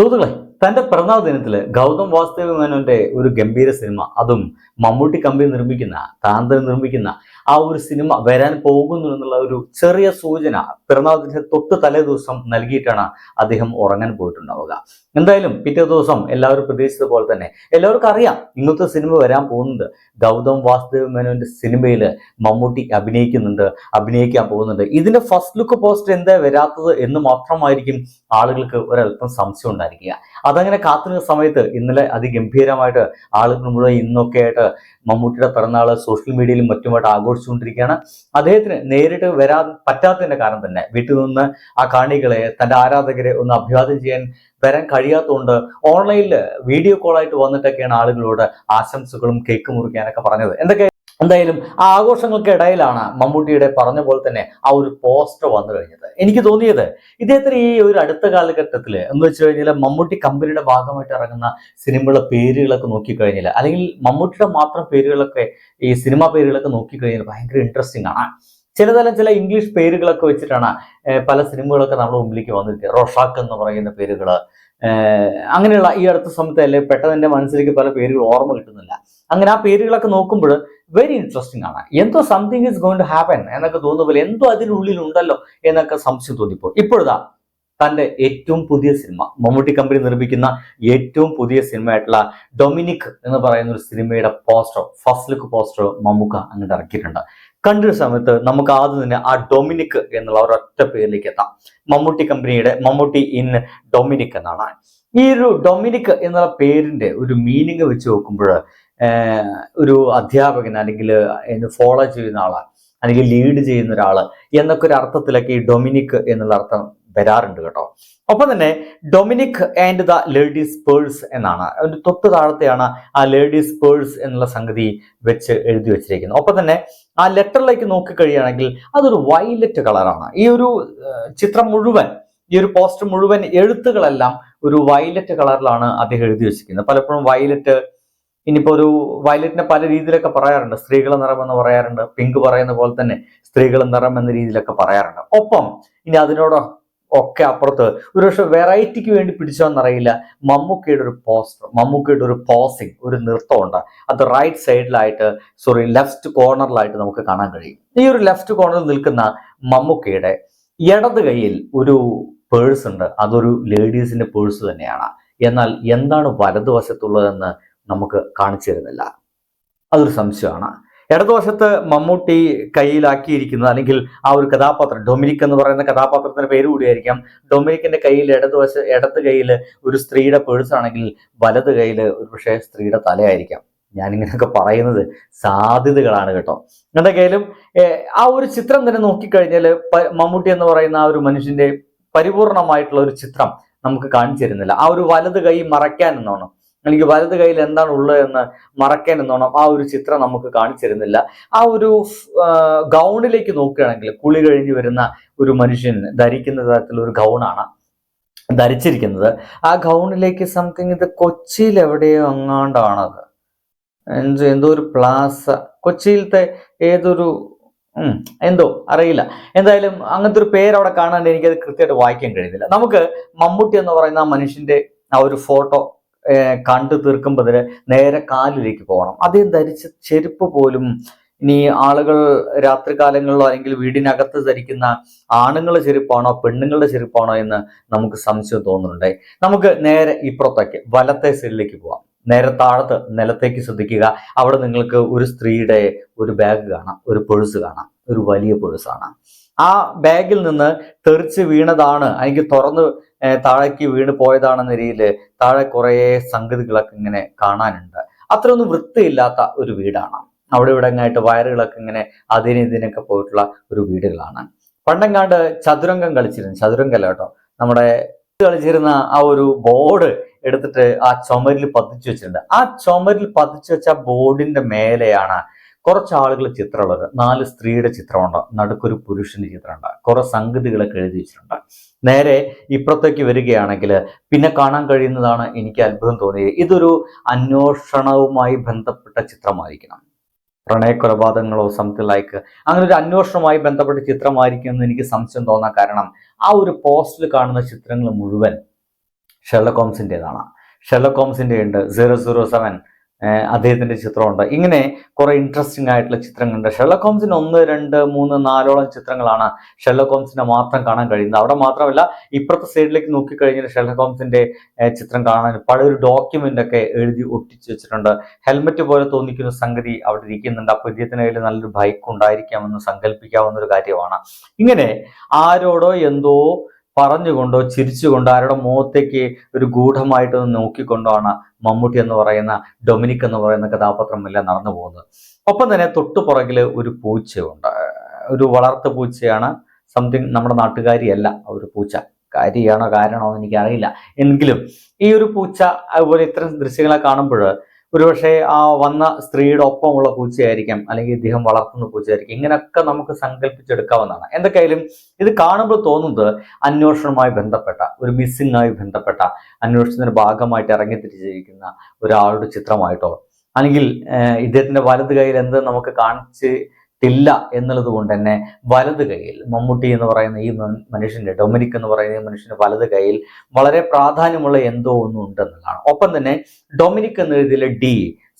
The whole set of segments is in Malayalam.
സുഹൃത്തുക്കളെ തന്റെ പിറന്നാൾ ദിനത്തിൽ ഗൗതം വാസുദേവ മേനോന്റെ ഒരു ഗംഭീര സിനിമ അതും മമ്മൂട്ടി കമ്പനി നിർമ്മിക്കുന്ന താന്തൻ നിർമ്മിക്കുന്ന ആ ഒരു സിനിമ വരാൻ പോകുന്നു എന്നുള്ള ഒരു ചെറിയ സൂചന ദിനത്തെ തൊട്ട് തലേ ദിവസം നൽകിയിട്ടാണ് അദ്ദേഹം ഉറങ്ങാൻ പോയിട്ടുണ്ടാവുക. എന്തായാലും പിറ്റേ ദിവസം എല്ലാവരും പ്രതീക്ഷിച്ചത് പോലെ തന്നെ എല്ലാവർക്കും അറിയാം ഇന്നത്തെ സിനിമ വരാൻ പോകുന്നുണ്ട് ഗൗതം വാസുദേവ മേനോന്റെ സിനിമയിൽ മമ്മൂട്ടി അഭിനയിക്കുന്നുണ്ട് അഭിനയിക്കാൻ പോകുന്നുണ്ട്. ഇതിന്റെ ഫസ്റ്റ് ലുക്ക് പോസ്റ്റ് എന്താ വരാത്തത് എന്ന് മാത്രമായിരിക്കും ആളുകൾക്ക് ഒരല്പം സംശയം ഉണ്ടായിരിക്കുക. അതങ്ങനെ കാത്തുനിന്ന സമയത്ത് ഇന്നലെ അതിഗംഭീരമായിട്ട് ആളുകൾ മുഴുവൻ ഇന്നൊക്കെ ആയിട്ട് മമ്മൂട്ടിയുടെ പിറന്നാൾ സോഷ്യൽ മീഡിയയിലും മറ്റുമായിട്ട് ആഘോഷിച്ചുകൊണ്ടിരിക്കുകയാണ് അദ്ദേഹത്തിന് നേരിട്ട് വരാൻ പറ്റാത്തതിന്റെ കാരണം തന്നെ വീട്ടിൽ നിന്ന് ആ കാണികളെ തന്റെ ആരാധകരെ ഒന്ന് അഭിവാദ്യം ചെയ്യാൻ വരാൻ കഴിയാത്തതുകൊണ്ട് ഓൺലൈനിൽ വീഡിയോ കോളായിട്ട് വന്നിട്ടൊക്കെയാണ് ആളുകളോട് ആശംസകളും കേക്ക് മുറിക്കാനൊക്കെ പറഞ്ഞത്. എന്തൊക്കെ എന്തായാലും ആ ആഘോഷങ്ങൾക്ക് ഇടയിലാണ് മമ്മൂട്ടിയുടെ പറഞ്ഞ പോലെ തന്നെ ആ ഒരു പോസ്റ്റർ വന്നു കഴിഞ്ഞത്. എനിക്ക് തോന്നിയത് ഇദ്ദേഹത്തിന് ഈ ഒരു അടുത്ത കാലഘട്ടത്തിൽ എന്ന് വെച്ച് കഴിഞ്ഞാൽ മമ്മൂട്ടി കമ്പനിയുടെ ഭാഗമായിട്ട് ഇറങ്ങുന്ന സിനിമകളുടെ പേരുകളൊക്കെ നോക്കിക്കഴിഞ്ഞാൽ അല്ലെങ്കിൽ മമ്മൂട്ടിയുടെ മാത്രം പേരുകളൊക്കെ ഈ സിനിമാ പേരുകളൊക്കെ നോക്കിക്കഴിഞ്ഞാൽ ഭയങ്കര ഇൻട്രസ്റ്റിംഗ് ആണ്. ചിലതരം ചില ഇംഗ്ലീഷ് പേരുകളൊക്കെ വെച്ചിട്ടാണ് പല സിനിമകളൊക്കെ നമ്മുടെ മുമ്പിലേക്ക് വന്നിരിക്കുക റോഷാക്ക് എന്ന് പറയുന്ന പേരുകൾ അങ്ങനെയുള്ള ഈ അടുത്ത സമയത്ത് അല്ലെ പെട്ടെന്ന് എന്റെ മനസ്സിലേക്ക് പല പേരുകൾ ഓർമ്മ കിട്ടുന്നില്ല. അങ്ങനെ ആ പേരുകളൊക്കെ നോക്കുമ്പോൾ വെരി ഇൻട്രസ്റ്റിംഗ് ആണ്. എന്തോ something is going to happen എന്നൊക്കെ തോന്നുന്ന പോലെ എന്തോ അതിനുള്ളിൽ ഉണ്ടല്ലോ എന്നൊക്കെ സംശയം തോന്നിപ്പോ ഇപ്പോഴതാ തന്റെ ഏറ്റവും പുതിയ സിനിമ മമ്മൂട്ടി കമ്പനി നിർമ്മിക്കുന്ന ഏറ്റവും പുതിയ സിനിമയായിട്ടുള്ള ഡൊമിനിക് എന്ന് പറയുന്ന ഒരു സിനിമയുടെ poster first look poster Mammooka അങ്ങോട്ട് ഇറക്കിയിട്ടുണ്ട്. കണ്ടൊരു സമയത്ത് നമുക്ക് ആദ്യം തന്നെ ആ ഡൊമിനിക് എന്നുള്ള ഒരൊറ്റ പേരിലേക്ക് എത്താം. മമ്മൂട്ടി കമ്പനിയുടെ മമ്മൂട്ടി ഇൻ ഡൊമിനിക് എന്നാണ്. ഈ ഒരു ഡൊമിനിക് എന്നുള്ള പേരിന്റെ ഒരു മീനിങ് വെച്ച് നോക്കുമ്പോൾ ഒരു അധ്യാപകൻ അല്ലെങ്കിൽ ഫോളോ ചെയ്യുന്ന ആളാണ് അല്ലെങ്കിൽ ലീഡ് ചെയ്യുന്ന ഒരാൾ എന്നൊക്കെ ഒരു അർത്ഥത്തിലൊക്കെ ഈ ഡൊമിനിക് എന്നുള്ള അർത്ഥം വരാറുണ്ട് കേട്ടോ. ഒപ്പം തന്നെ Dominic and the ladies purse എന്നാണ്. ഒരു തൊട്ട് താഴത്തെയാണ് ആ ലേഡീസ് പേഴ്സ് എന്നുള്ള സംഗതി വെച്ച് എഴുതി വെച്ചിരിക്കുന്നത്. ഒപ്പം തന്നെ ആ ലെറ്ററിലേക്ക് നോക്കിക്കഴിയുകയാണെങ്കിൽ അതൊരു വയലറ്റ് കളറാണ് ഈ ഒരു ചിത്രം മുഴുവൻ ഈ ഒരു പോസ്റ്റർ മുഴുവൻ എഴുത്തുകളെല്ലാം ഒരു വയലറ്റ് കളറിലാണ് അദ്ദേഹം എഴുതി വെച്ചിരിക്കുന്നത്. പലപ്പോഴും വയലറ്റ് ഇനിയിപ്പോ ഒരു വയലറ്റിനെ പല രീതിയിലൊക്കെ പറയാറുണ്ട്. സ്ത്രീകളെ നിറം എന്ന് പറയാറുണ്ട്. പിങ്ക് പറയുന്ന പോലെ തന്നെ സ്ത്രീകളെ നിറം എന്ന രീതിയിലൊക്കെ പറയാറുണ്ട്. ഒപ്പം ഇനി അതിനോട് ഒക്കെ അപ്പുറത്ത് ഒരു പക്ഷെ വെറൈറ്റിക്ക് വേണ്ടി പിടിച്ചോന്നറിയില്ല. മമ്മൂക്കയുടെ ഒരു പോസ്റ്റർ മമ്മൂക്കയുടെ ഒരു പോസിങ് ഒരു നൃത്തമുണ്ട്. അത് റൈറ്റ് സൈഡിലായിട്ട് സോറി ലെഫ്റ്റ് കോർണറിലായിട്ട് നമുക്ക് കാണാൻ കഴിയും. ഈ ഒരു ലെഫ്റ്റ് കോർണറിൽ നിൽക്കുന്ന മമ്മൂക്കയുടെ ഇടത് കൈയിൽ ഒരു പേഴ്സ് ഉണ്ട്. അതൊരു ലേഡീസിന്റെ പേഴ്സ് തന്നെയാണ്. എന്നാൽ എന്താണ് വലതുവശത്തുള്ളതെന്ന് നമുക്ക് കാണിച്ചു തരുന്നില്ല. അതൊരു സംശയമാണ്. ഇടതുവശത്ത് മമ്മൂട്ടി കയ്യിലാക്കിയിരിക്കുന്നത് അല്ലെങ്കിൽ ആ ഒരു കഥാപാത്രം ഡൊമിനിക് എന്ന് പറയുന്ന കഥാപാത്രത്തിന്റെ പേര് കൂടിയായിരിക്കാം. ഡൊമിനിക്കിന്റെ കയ്യിൽ ഇടതുവശ ഇടത് കയ്യിൽ ഒരു സ്ത്രീയുടെ പേഴ്സ് ആണെങ്കിൽ വലത് കയ്യിൽ ഒരു പക്ഷേ സ്ത്രീയുടെ തലയായിരിക്കാം. ഞാനിങ്ങനെയൊക്കെ പറയുന്നത് സാധ്യതകളാണ് കേട്ടോ. എന്തൊക്കെയായാലും ആ ഒരു ചിത്രം തന്നെ നോക്കിക്കഴിഞ്ഞാൽ മമ്മൂട്ടി എന്ന് പറയുന്ന ആ ഒരു മനുഷ്യന്റെ പരിപൂർണമായിട്ടുള്ള ഒരു ചിത്രം നമുക്ക് കാണിച്ചു തരുന്നില്ല. ആ ഒരു വലത് കൈ മറയ്ക്കാൻ എന്നോണം അല്ലെങ്കിൽ വലത് കയ്യിൽ എന്താണ് ഉള്ളതെന്ന് എന്ന് എന്നോണം ആ ഒരു ചിത്രം നമുക്ക് കാണിച്ചു തരുന്നില്ല. ആ ഒരു ഗൗണിലേക്ക് നോക്കുകയാണെങ്കിൽ കുളി കഴിഞ്ഞു വരുന്ന ഒരു മനുഷ്യൻ ധരിക്കുന്ന തരത്തിലുള്ള ഒരു ഗൗണാണ് ധരിച്ചിരിക്കുന്നത്. ആ ഗൗണിലേക്ക് സംതിങ് ഇത് കൊച്ചിയിൽ എവിടെയോ അങ്ങാണ്ടാണത് എന്തോ എന്തോ ഒരു പ്ലാസ കൊച്ചിയിലത്തെ ഏതൊരു എന്തോ അറിയില്ല. എന്തായാലും അങ്ങനത്തെ ഒരു പേര് അവിടെ കാണാണ്ട് എനിക്കത് കൃത്യമായിട്ട് വായിക്കാൻ കഴിയുന്നില്ല. നമുക്ക് മമ്മൂട്ടി എന്ന് പറയുന്ന ആ മനുഷ്യന്റെ ആ ഒരു ഫോട്ടോ കണ്ടു തീർക്കുമ്പോൾ നേരെ കാലിലേക്ക് പോകണം. അതേ ധരിച്ച ചെരുപ്പ് പോലും ഇനി ആളുകൾ രാത്രികാലങ്ങളിലോ അല്ലെങ്കിൽ വീടിനകത്ത് ധരിക്കുന്ന ആണുങ്ങളുടെ ചെരുപ്പാണോ പെണ്ണുങ്ങളുടെ ചെരുപ്പാണോ എന്ന് നമുക്ക് സംശയം തോന്നുന്നുണ്ട്. നമുക്ക് നേരെ ഇപ്പുറത്തേക്ക് വലത്തെ സൈഡിലേക്ക് പോവാം. നേരെ താഴത്ത് നിലത്തേക്ക് ശ്രദ്ധിക്കുക. അവിടെ നിങ്ങൾക്ക് ഒരു സ്ത്രീയുടെ ഒരു ബാഗ് കാണാം ഒരു പേഴ്സ് കാണാം ഒരു വലിയ പേഴ്സാണ് ആ ബാഗിൽ നിന്ന് തെറിച്ച് വീണതാണ്. അല്ലെങ്കിൽ തുറന്ന് താഴേക്ക് വീണ് പോയതാണെന്ന രീതിയിൽ താഴെ കുറേ സംഗതികളൊക്കെ ഇങ്ങനെ കാണാനുണ്ട്. അത്രയൊന്നും വൃത്തിയില്ലാത്ത ഒരു വീടാണ്. അവിടെ ഇവിടെ ആയിട്ട് വയറുകളൊക്കെ ഇങ്ങനെ അതിന് ഇതിനൊക്കെ പോയിട്ടുള്ള ഒരു വീടുകളാണ്. പണ്ടെങ്ങാണ്ട് ചതുരംഗം കളിച്ചിരുന്നു. ചതുരംഗല്ല കേട്ടോ. നമ്മുടെ കളിച്ചിരുന്ന ആ ഒരു ബോർഡ് എടുത്തിട്ട് ആ ചുമരിൽ പതിച്ചു വെച്ചിട്ടുണ്ട്. ആ ചുമരിൽ പതിച്ചു വെച്ച ബോർഡിന്റെ മേലെയാണ് കുറച്ച് ആളുകൾ ചിത്രമുള്ളത് നാല് സ്ത്രീയുടെ ചിത്രമുണ്ട് നടുക്കൊരു പുരുഷന്റെ ചിത്രമുണ്ട്. കുറെ സംഗതികളൊക്കെ എഴുതി വെച്ചിട്ടുണ്ട്. നേരെ ഇപ്പുറത്തേക്ക് വരികയാണെങ്കിൽ പിന്നെ കാണാൻ കഴിയുന്നതാണ് എനിക്ക് അത്ഭുതം തോന്നിയത്. ഇതൊരു അന്വേഷണവുമായി ബന്ധപ്പെട്ട ചിത്രമായിരിക്കണം. പ്രണയ കൊലപാതകങ്ങളോ സംതിങ് ലൈക്ക് അങ്ങനെ ഒരു അന്വേഷണവുമായി ബന്ധപ്പെട്ട ചിത്രമായിരിക്കും എന്ന് എനിക്ക് സംശയം തോന്നാൻ കാരണം ആ ഒരു പോസ്റ്റിൽ കാണുന്ന ചിത്രങ്ങൾ മുഴുവൻ ഷെർലക് ഹോംസിന്റെതാണ് ഷെർലക് ഹോംസിന്റെ ഉണ്ട് സീറോ സീറോ സെവൻ അദ്ദേഹത്തിന്റെ ചിത്രമുണ്ട്. ഇങ്ങനെ കുറെ ഇൻട്രസ്റ്റിംഗ് ആയിട്ടുള്ള ചിത്രങ്ങളുണ്ട്. ഷെർലക് ഹോംസിന് ഒന്ന് രണ്ട് മൂന്ന് നാലോളം ചിത്രങ്ങളാണ് ഷെർലക് ഹോംസിനെ മാത്രം കാണാൻ കഴിയുന്നത്. അവിടെ മാത്രമല്ല ഇപ്പുറത്തെ സൈഡിലേക്ക് നോക്കിക്കഴിഞ്ഞാൽ ഷെർലക് ഹോംസിന്റെ ചിത്രം കാണാൻ പഴയൊരു ഡോക്യുമെന്റ് ഒക്കെ എഴുതി ഒട്ടിച്ചു വെച്ചിട്ടുണ്ട്. ഹെൽമെറ്റ് പോലെ തോന്നിക്കുന്ന സംഗതി അവിടെ ഇരിക്കുന്നുണ്ട്. അപ്പോൾ ഇദ്ദേഹത്തിന് കയ്യിൽ നല്ലൊരു ബൈക്ക് ഉണ്ടായിരിക്കാമെന്ന് സങ്കല്പിക്കാവുന്ന ഒരു കാര്യമാണ്. ഇങ്ങനെ ആരോടോ എന്തോ പറഞ്ഞുകൊണ്ടോ ചിരിച്ചുകൊണ്ടോ ആരുടെ മുഖത്തേക്ക് ഒരു ഗൂഢമായിട്ടൊന്ന് നോക്കിക്കൊണ്ടാണ് മമ്മൂട്ടി എന്ന് പറയുന്ന ഡൊമിനിക് എന്ന് പറയുന്ന കഥാപാത്രം എല്ലാം നടന്നു പോകുന്നത്. ഒപ്പം തന്നെ തൊട്ടു പുറകിൽ ഒരു പൂച്ചയുണ്ട്. ഒരു വളർത്ത പൂച്ചയാണ് സംതിങ് നമ്മുടെ നാട്ടുകാരിയല്ല ഒരു പൂച്ച. കാര്യമാണോ കാരണമാണോ എന്ന് എനിക്കറിയില്ല. എങ്കിലും ഈ ഒരു പൂച്ച അതുപോലെ ഇത്തരം ദൃശ്യങ്ങളെ കാണുമ്പോൾ ഒരുപക്ഷെ ആ വന്ന സ്ത്രീയുടെ ഒപ്പമുള്ള പൂച്ചയായിരിക്കാം അല്ലെങ്കിൽ ഇദ്ദേഹം വളർത്തുന്ന പൂച്ചയായിരിക്കും. ഇങ്ങനെയൊക്കെ നമുക്ക് സങ്കല്പിച്ചെടുക്കാവുന്നതാണ് എന്തൊക്കെയായാലും ഇത് കാണുമ്പോൾ തോന്നുന്നത് അന്വേഷണവുമായി ബന്ധപ്പെട്ട ഒരു മിസ്സിംഗ് ആയി ബന്ധപ്പെട്ട അന്വേഷണത്തിന്റെ ഭാഗമായിട്ട് ഇറങ്ങി തിരിച്ചിരിക്കുന്ന ഒരാളുടെ ചിത്രമായിട്ടോ അല്ലെങ്കിൽ ഇദ്ദേഹത്തിന്റെ വലത് കയ്യിൽ എന്ത് നമുക്ക് കാണിച്ചിട്ടില്ല എന്നുള്ളത് കൊണ്ട് തന്നെ വലത് കൈയിൽ മമ്മൂട്ടി എന്ന് പറയുന്ന ഈ മനുഷ്യന്റെ ഡൊമിനിക് എന്ന് പറയുന്ന ഈ മനുഷ്യന്റെ വലത് കൈയിൽ വളരെ പ്രാധാന്യമുള്ള എന്തോ ഒന്നും ഉണ്ടെന്നുള്ളതാണ്. ഒപ്പം തന്നെ ഡൊമിനിക് എന്ന രീതിയിലെ ഡി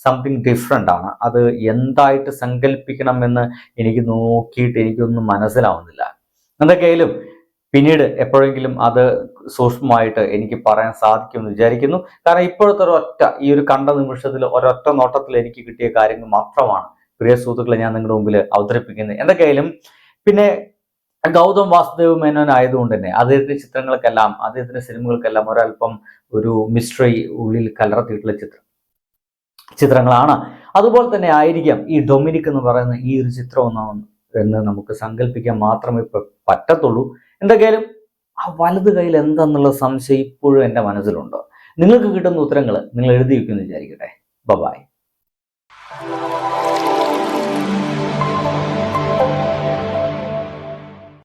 സംതിങ് ഡിഫറെന്റ് ആണ്. അത് എന്തായിട്ട് സങ്കല്പിക്കണമെന്ന് എനിക്ക് നോക്കിയിട്ട് എനിക്കൊന്നും മനസ്സിലാവുന്നില്ല. എന്തൊക്കെയായാലും പിന്നീട് എപ്പോഴെങ്കിലും അത് സൂക്ഷ്മമായിട്ട് എനിക്ക് പറയാൻ സാധിക്കുമെന്ന് വിചാരിക്കുന്നു. കാരണം ഇപ്പോഴത്തെ ഒരൊറ്റ ഈ ഒരു കണ്ട നിമിഷത്തിൽ ഒരൊറ്റ നോട്ടത്തിൽ എനിക്ക് കിട്ടിയ കാര്യങ്ങൾ മാത്രമാണ്. പ്രിയ സുഹൃത്തുക്കളെ ഞാൻ നിങ്ങളുടെ മുമ്പിൽ അവതരിപ്പിക്കുന്നത് എന്തൊക്കെയായാലും പിന്നെ ഗൗതം വാസുദേവ് മേനോൻ ആയതുകൊണ്ട് തന്നെ അദ്ദേഹത്തിന്റെ ചിത്രങ്ങൾക്കെല്ലാം അദ്ദേഹത്തിന്റെ സിനിമകൾക്കെല്ലാം ഒരല്പം ഒരു മിസ്റ്ററി ഉള്ളിൽ കലർത്തിയിട്ടുള്ള ചിത്രം ചിത്രങ്ങളാണ്. അതുപോലെ തന്നെ ആയിരിക്കാം ഈ ഡൊമിനിക് എന്ന് പറയുന്ന ഈ ഒരു ചിത്രം ഒന്ന് എന്ന് നമുക്ക് സങ്കല്പിക്കാൻ മാത്രമേ പറ്റത്തുള്ളൂ. എന്തൊക്കെയാലും ആ വലത് കയ്യിൽ എന്തെന്നുള്ള സംശയം ഇപ്പോഴും എന്റെ മനസ്സിലുണ്ട്. നിങ്ങൾക്ക് കിട്ടുന്ന ഉത്തരങ്ങൾ നിങ്ങൾ എഴുതി വയ്ക്കുമെന്ന് വിചാരിക്കട്ടെ. ബബായ്